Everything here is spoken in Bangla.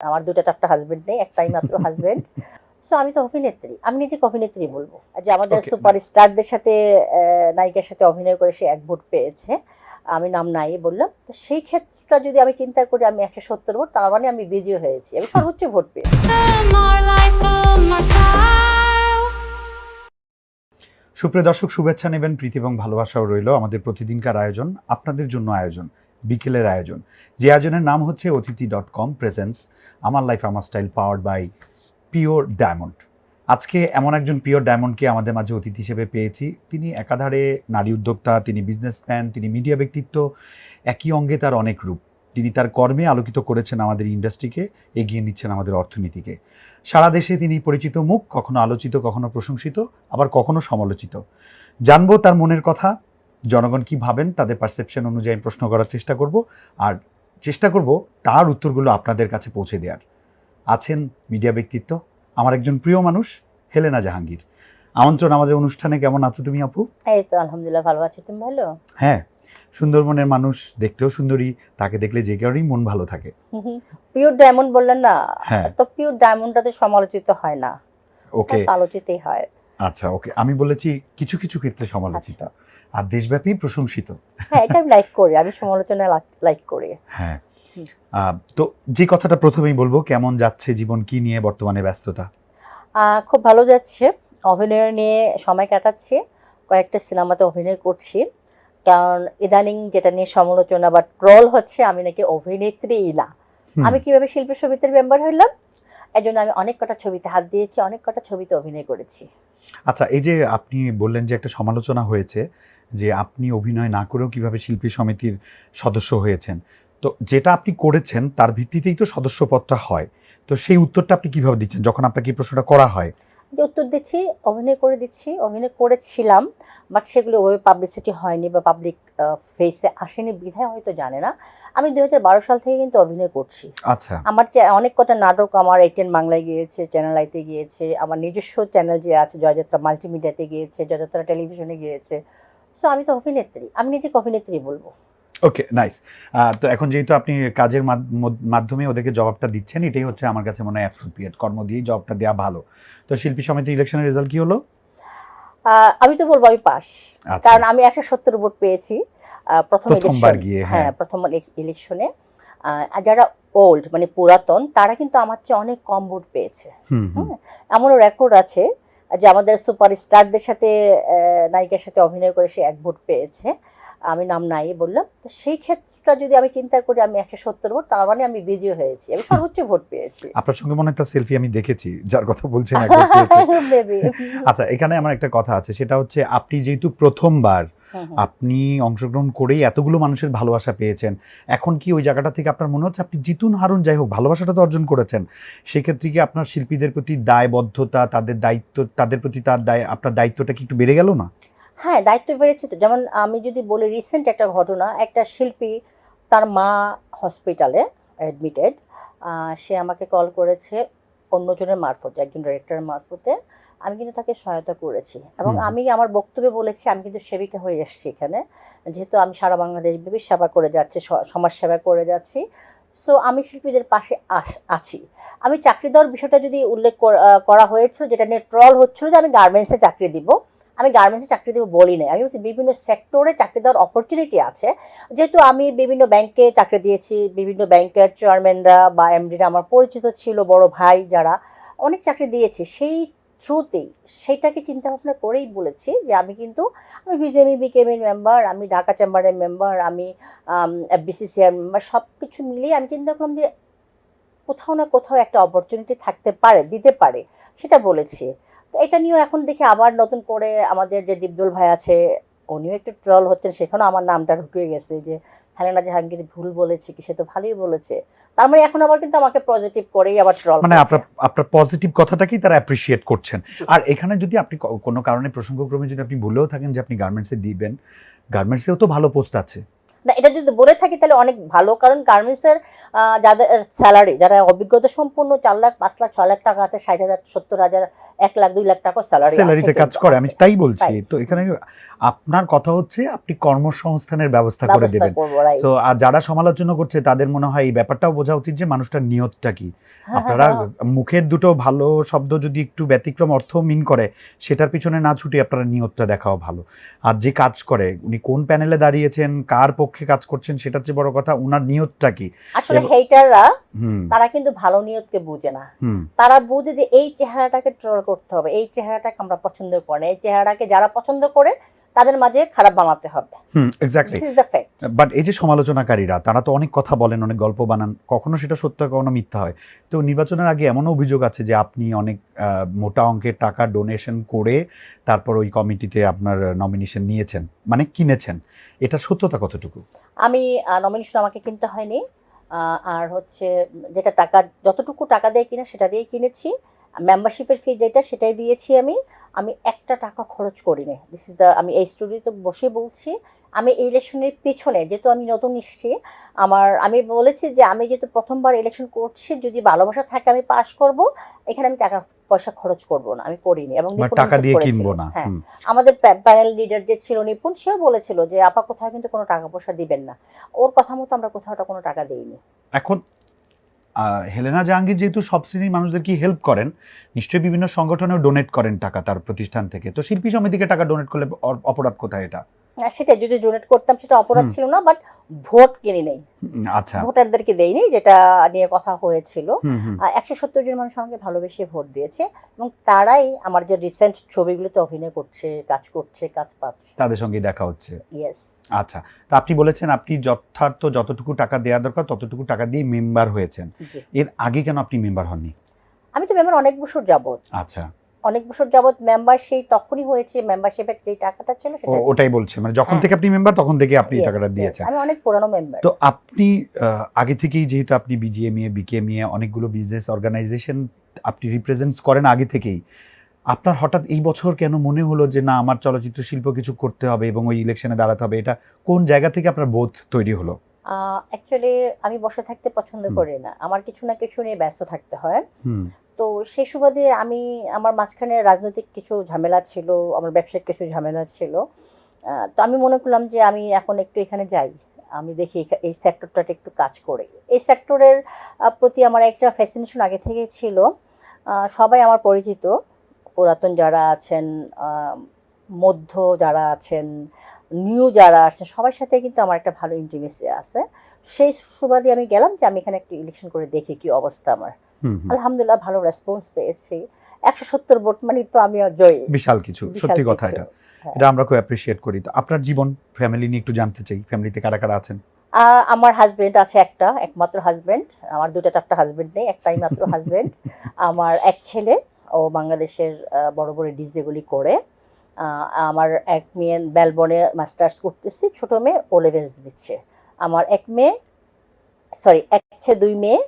আমার দুটো চারটা হাজবেন্ড নেই একটাই মাত্র হাজবেন্ড সো আমি তো অভিনেত্রী। আমি নিজেকে অভিনেত্রী বলব। যে আমাদের Okay. সুপার স্টারদের সাথে আহ, নায়িকার সাথে অভিনয় করে সে এক ভোট পেয়েছে। আমি নাম নাই বললাম। তো সেই ক্ষেত্রটা যদি আমি চিন্তা করি আমি একশো সত্তর ভোট তার মানে আমি বিজয় হয়েছি। আমি সর্বোচ্চ ভোট পেয়েছি. সুপ্রিয় দর্শক শুভেচ্ছা নেবেন প্রীতি এবং ভালোবাসাও রইল আমাদের প্রতিদিনকার আয়োজন আপনাদের জন্য আয়োজন। বিকেলের আয়োজন। যে আয়োজনের নাম হচ্ছে অতিথি ডট কম প্রেজেন্স আমার লাইফ আমার style powered by pure diamond আজকে এমন একজন পিওর ডায়মন্ডকে আমাদের মাঝে অতিথি হিসেবে পেয়েছি। তিনি একাধারে নারী উদ্যোক্তা, তিনি বিজনেসম্যান তিনি মিডিয়া ব্যক্তিত্ব, একই অঙ্গে তার অনেক রূপ। তিনি তার কর্মে আলোকিত করেছেন আমাদের ইন্ডাস্ট্রিকে এগিয়ে নিচ্ছেন আমাদের অর্থনীতিকে। সারা দেশে তিনি পরিচিত মুখ, কখনো আলোচিত, কখনো প্রশংসিত, আবার কখনো সমালোচিত। জানব তার মনের কথা জনগণ কি ভাবেন তাদের পারসেপশন অনুযায়ী প্রশ্ন করার চেষ্টা করব। আর চেষ্টা করব তার উত্তরগুলো আপনাদের কাছে পৌঁছে দেওয়ার। আছেন মিডিয়া ব্যক্তিত্ব আমার একজন প্রিয় মানুষ হেলেনা জাহাঙ্গীর। আমন্ত্রণ আমাদের অনুষ্ঠানে কেমন আছো তুমি আপু? এই তো আলহামদুলিল্লাহ ভালো আছি। তুমি ভালো? হ্যাঁ সুন্দরবনের মানুষ দেখতেও সুন্দরী তাকে দেখলে যে কারণেই মন ভালো থাকে। পিওর ডায়মন্ড বললেন না? হ্যাঁ। তো পিওর ডায়মন্ডটা তো সমালোচিত হয় না। ওকে আলোচিতই হয়। আচ্ছা ওকে আমি বলেছি কিছু কিছু ক্ষেত্রে সমালোচিত। আর দেশব্যাপী প্রশংসিত। হ্যাঁ এটা আমি লাইক করি আমি সমালোচনা লাইক করি। হ্যাঁ। তো যে কথাটা প্রথমেই বলব কেমন যাচ্ছে জীবন কি নিয়ে বর্তমানে ব্যস্ততা? খুব ভালো যাচ্ছে। অভিনয় নিয়ে সময় কাটাচ্ছি কয়েকটা সিনেমাতে অভিনয় করছি। কারণ ইদানিং যেটা নিয়ে সমালোচনা বা ট্রল হচ্ছে আমি নাকি অভিনেত্রীই না। আমি কীভাবে শিল্পী সমিতির মেম্বার হইলাম? এই জন্য আমি অনেক কটা ছবিতে হাত দিয়েছি, অনেক কটা ছবিতে অভিনয় করেছি। আচ্ছা এই যে আপনি বললেন যে একটা সমালোচনা হয়েছে, যে আপনি অভিনয় না করেও কীভাবে শিল্পী সমিতির সদস্য হয়েছেন, তো যেটা আপনি করেছেন তার ভিত্তিতেই তো সদস্যপদটা হয়। তো সেই উত্তরটা আপনি কীভাবে দিচ্ছেন? যখন আপনাকে প্রশ্নটা করা হয় যে উত্তর দিচ্ছি অভিনয় করে দিচ্ছি অভিনয় করেছিলাম বাট সেগুলো ওভাবে পাবলিসিটি হয়নি বা পাবলিক ফেসে আসেনি বিধায় হয়তো জানে না। আমি দু হাজার বারো সাল থেকে কিন্তু অভিনয় করছি। আচ্ছা। আমার যে অনেক কটা নাটক আমার এইটেন বাংলায় গিয়েছে চ্যানেল আইতে গিয়েছে আমার নিজস্ব চ্যানেল যে আছে জয়যাত্রা মাল্টিমিডিয়াতে গিয়েছে জয়যাত্রা টেলিভিশনে গিয়েছে। সো আমি তো অভিনেত্রী আমি নিজেকে অভিনেত্রী বলব। ওকে নাইস তো এখন যেহেতু আপনি কাজের মাধ্যমে ওদেরকে জবাবটা দিচ্ছেন এটাই হচ্ছে আমার কাছে মনে হয় অ্যাপ্রোপ্রিয়েট কর্ম দিয়েই জবাবটা দেওয়া ভালো। তো শিল্পী সমিতি ইলেকশনের রেজাল্ট কি হলো? আমি তো বলব আমি পাস। আচ্ছা। কারণ আমি একশো সত্তর ভোট পেয়েছি। প্রথম প্রথমবার গিয়ে, হ্যাঁ হ্যাঁ। প্রথম ইলেকশনে আর যারা ওল্ড মানে পুরাতন তারা কিন্তু আমার চেয়ে অনেক কম ভোট পেয়েছে। এমনও রেকর্ড আছে যে আমাদের সুপার স্টারদের সাথে নায়িকার সাথে অভিনয় করে সে এক ভোট পেয়েছে। আমি নাম নাই বললাম। তো সেই ক্ষেত্রটা যদি আমি চিন্তা করি আমি একশো সত্তর ভোট তার মানে আমি বিজয় হয়েছি। আমি সর্বোচ্চ ভোট পেয়েছি। আপনার সঙ্গে মনে হয় একটা সেলফি আমি দেখেছি যার কথা বলছেন. আচ্ছা এখানে আমার একটা কথা আছে সেটা হচ্ছে আপনি যেহেতু প্রথমবার। আপনি অংশগ্রহণ করেই এতগুলো মানুষের ভালোবাসা পেয়েছেন এখন কি ওই জায়গাটা থেকে আপনার মনে হচ্ছে আপনি জিতুন হারুন? যাই হোক ভালোবাসাটা তো অর্জন করেছেন। সেক্ষেত্রে কি আপনার শিল্পীদের প্রতি দায়বদ্ধতা তাদের দায়িত্ব তাদের প্রতি তার দায় আপনার দায়িত্বটা কি একটু বেড়ে গেল না? হ্যাঁ দায়িত্ব বেড়েছে তো। যেমন আমি যদি বলি রিসেন্ট একটা ঘটনা একটা শিল্পী তার মা হসপিটালে অ্যাডমিটেড সে আমাকে কল করেছে অন্যজনের মারফতে একজন ডাইরেক্টরের মারফতে আমি কিন্তু তাকে সহায়তা করেছি এবং আমি আমার বক্তব্যে বলেছি আমি কিন্তু সেবিকা হয়ে এসেছি এখানে। যেহেতু আমি সারা বাংলাদেশ ব্যাপী সেবা করে যাচ্ছি সমাজ সেবা করে যাচ্ছি। সো আমি শিল্পীদের পাশে আস- আছি। আমি চাকরি দেওয়ার বিষয়টা যদি উল্লেখ কর- করা হয়েছিল যেটা নিয়ে ট্রল হচ্ছিল যে আমি গার্মেন্টসে চাকরি দিব। আমি গার্মেন্টসে চাকরি দেবো বলি নাই আমি বলছি বিভিন্ন সেক্টরে চাকরি দেওয়ার অপরচুনিটি আছে। যেহেতু আমি বিভিন্ন ব্যাংকে চাকরি দিয়েছি, বিভিন্ন ব্যাংকের চেয়ারম্যানরা বা এমডিরা আমার পরিচিত ছিল, বড় ভাই যারা অনেক চাকরি দিয়েছি, সেই থ্রুতেই সেইটাকে চিন্তা ভাবনা করেই বলেছি যে আমি কিন্তু, আমি বিজেপি বিকেএমের মেম্বার আমি ঢাকা চেম্বারের মেম্বার আমি বিসিসিআর মেম্বার সব কিছু মিলিয়ে আমি চিন্তা করলাম যে কোথাও না কোথাও একটা অপরচুনিটি থাকতে পারে, দিতে পারে, সেটা বলেছি। এটা নিয়েও এখন দেখি আবার নতুন করে আমাদের যে দীপদুল ভাই আছে উনিও একটু ট্রল হচ্ছেন সেখানেও আমার নামটা ঢুকে গেছে যে হেলেনা জাহাঙ্গীর ভুল বলেছে কি? সে তো ভালোই বলেছে। তার মানে এখন আবার কিন্তু আমাকে পজিটিভ করেই আবার ট্রল মানে আপনার আপনার পজিটিভ কথাটাকেই তারা অ্যাপ্রিসিয়েট করছেন। আর এখানে যদি আপনি কোনো কারণে প্রসঙ্গক্রমে যদি আপনি ভুলেও থাকেন যে আপনি গার্মেন্টসে দিবেন গার্মেন্টসেও তো ভালো পোস্ট আছে। না এটা যদি বলে থাকি তাহলে অনেক ভালো। কারণ গার্মেন্টসের যাদের স্যালারি যারা অভিজ্ঞতা সম্পূর্ণ চার লাখ পাঁচ লাখ ছয় লাখ টাকা আছে ষাট হাজার সত্তর হাজার এক লাখ দুই লাখ টাকা স্যালারি স্যালারিতে কাজ করে আমি তাই বলছি। তো এখানে আপনার কথা হচ্ছে আপনি কর্মসংস্থানের ব্যবস্থা করে দেবেন। তো আর যারা সমালোচনা করছে তাদের মনে হয় এই ব্যাপারটাও বোঝা উচিত যে মানুষটার নিয়তটা কি। হ্যাঁ, আপনারা হ্যাঁ, মুখের দুটো ভালো শব্দ যদি একটু ব্যতিক্রম অর্থ মিন করে সেটার পিছনে না ছুটে আপনারা নিয়তটা দেখাও ভালো। আর যে কাজ করে উনি কোন প্যানেলে দাঁড়িয়েছেন কার পক্ষে কাজ করছেন সেটা হচ্ছে বড় কথা ওনার নিয়তটা কি? আসলে হেটাররা তারা কিন্তু ভালো নিয়তকে বুঝে না। তারা বুঝে যে এই চেহারাটাকে ট্রল করতে হবে এই চেহারাটাকে আমরা পছন্দ করি না এই চেহারাটাকে যারা পছন্দ করে তাদের মাঝে খারাপ বানাতে হবে। হুম এক্স্যাক্টলি বাট এই যে সমালোচনাকারীরা তারা তো অনেক কথা বলেন অনেক গল্প বানান কখনো সেটা সত্য কখনো মিথ্যা হয়। তো নির্বাচনের আগে এমনও অভিযোগ আছে যে আপনি অনেক মোটা অঙ্কের টাকা ডোনেশন করে তারপর ওই কমিটিতে আপনার নমিনেশন নিয়েছেন মানে কিনেছেন। এটা সত্যতা কতটুকু? আমি নমিনেশন আমাকে কিনতে হয়নি। আর হচ্ছে যেটা টাকা যতটুকু টাকা দিয়ে কিনা সেটা দিয়ে কিনেছি। মেম্বারশিপের ফি যেটা সেটাই দিয়েছি আমি। আমি একটা টাকা খরচ করিনি। দিস ইজ দ্য আমি এই স্টুডিওতে বসে বলছি আমি ইলেকশনের পেছনে যেহেতু আমি নতুন এসেছি আমার আমি বলেছি যে আমি যেহেতু প্রথমবার ইলেকশন করছি যদি ভালোবাসা থাকে আমি পাশ করব এখানে আমি টাকা পয়সা খরচ করব না আমি করিনি এবং মানে টাকা দিয়ে। কিনবো না হ্যাঁ। আমাদের প্যানেল লিডার যে ছিল নিপুণ সেও বলেছিল যে আপা কোথাও কিন্তু কোনো টাকা পয়সা দিবেন না। ওর কথা মতো আমরা কোথাও কোনো টাকা দিইনি। এখন হেলেনা জাহাঙ্গীর যেহেতু সব শ্রেণির মানুষদেরকে হেল্প করেন, নিশ্চয়ই বিভিন্ন সংগঠনেও ডোনেট করেন টাকা তার প্রতিষ্ঠান থেকে। তো শিল্পী সমিতিকে টাকা ডোনেট করলে অপরাধ কোথায় এটা? না, সেটা যদি ডোনেট করতাম সেটা অপরাধ ছিল না বাট ভোট কিনে নেই। আচ্ছা। ভোটারদেরকে দেয়নি যেটা নিয়ে কথা হয়েছিল। একশো সত্তর জন মানুষ আমাকে ভালোবেসে ভোট দিয়েছে এবং তারাই আমার যে রিসেন্ট ছবিগুলোতে অভিনয় করছে কাজ করছে কাজ পাচ্ছে। তাদের সঙ্গে দেখা হচ্ছে। ইয়েস আচ্ছা তো আপনি বলেছেন আপনি যথার্থ যতটুকু টাকা দেওয়া দরকার ততটুকু টাকা দিয়ে মেম্বার হয়েছেন। এর আগে কেন আপনি মেম্বার হননি? আমি তো মেম্বার অনেক বছর যাবত আচ্ছা। অনেক বছর যাবত মেম্বার সেই তখনই হয়েছে মেম্বারশিপের যে টাকাটা ছিল সেটা ওটাই বলছে মানে যখন হ্যাঁ। থেকে আপনি মেম্বার তখন থেকে আপনি টাকাটা দিয়েছেন। আমি অনেক পুরানো মেম্বার তো আপনি আগে থেকেই যেহেতু আপনি বিজিএমএ বিকেএমএ অনেকগুলো বিজনেস অর্গানাইজেশন আপনি রিপ্রেজেন্টস করেন আগে থেকেই আপনার হঠাৎ এই বছর কেন মনে হলো যে না আমার চলচ্চিত্র শিল্প কিছু করতে হবে এবং ওই ইলেকশনে দাঁড়াতে হবে? এটা কোন জায়গা থেকে আপনার বোধ তৈরি হলো? অ্যাকচুয়ালি আমি বসে থাকতে পছন্দ করি না। আমার কিছু না কিছু নিয়ে ব্যস্ত থাকতে হয়। তো সেই সুবাদে আমি আমার মাঝখানে রাজনৈতিক কিছু ঝামেলা ছিল, আমার ব্যবসায়িক কিছু ঝামেলা ছিল। তো আমি মনে করলাম যে আমি এখন একটু এখানে যাই। আমি দেখি এই সেক্টরটাতে একটু কাজ করে। এই সেক্টরের প্রতি আমার একটা ফ্যাসিনেশন আগে থেকে ছিল। সবাই আমার পরিচিত। পুরাতন যারা আছেন মধ্য যারা আছেন নিউ যারা আছেন সবার সাথে কিন্তু আমার একটা ভালো ইন্টিমেসি আছে। সেই সুবাদে আমি গেলাম যে আমি এখানে একটু ইলেকশন করে দেখি কি অবস্থা আমার। হুম হুম। আলহামদুলিল্লাহ ভালো রেসপন্স পেয়েছি। একশো সত্তর ভোট মানে তো আমি জয়ী। বিশাল কিছু সত্যি কথা এটা। হ্যাঁ। এটা আমরা খুব অ্যাপ্রিসিয়েট করি। তো আপনার জীবন ফ্যামিলি নিয়ে একটু জানতে চাই। ফ্যামিলিতে কারা কারা আছেন? আমার হাজবেন্ড আছে একটা একমাত্র হাজবেন্ড আমার দুটো চারটা হাজবেন্ড নেই একটাই মাত্র হাজবেন্ড আমার এক ছেলে ও বাংলাদেশের বড় বড় ডিজেগুলি করে। আহ, আমার এক মেয়ে বেলবনে মাস্টার্স করতেছি ছোট মেয়ে ও লেভেলস দিচ্ছে। আমার এক মেয়ে সরি এক দুই মেয়ে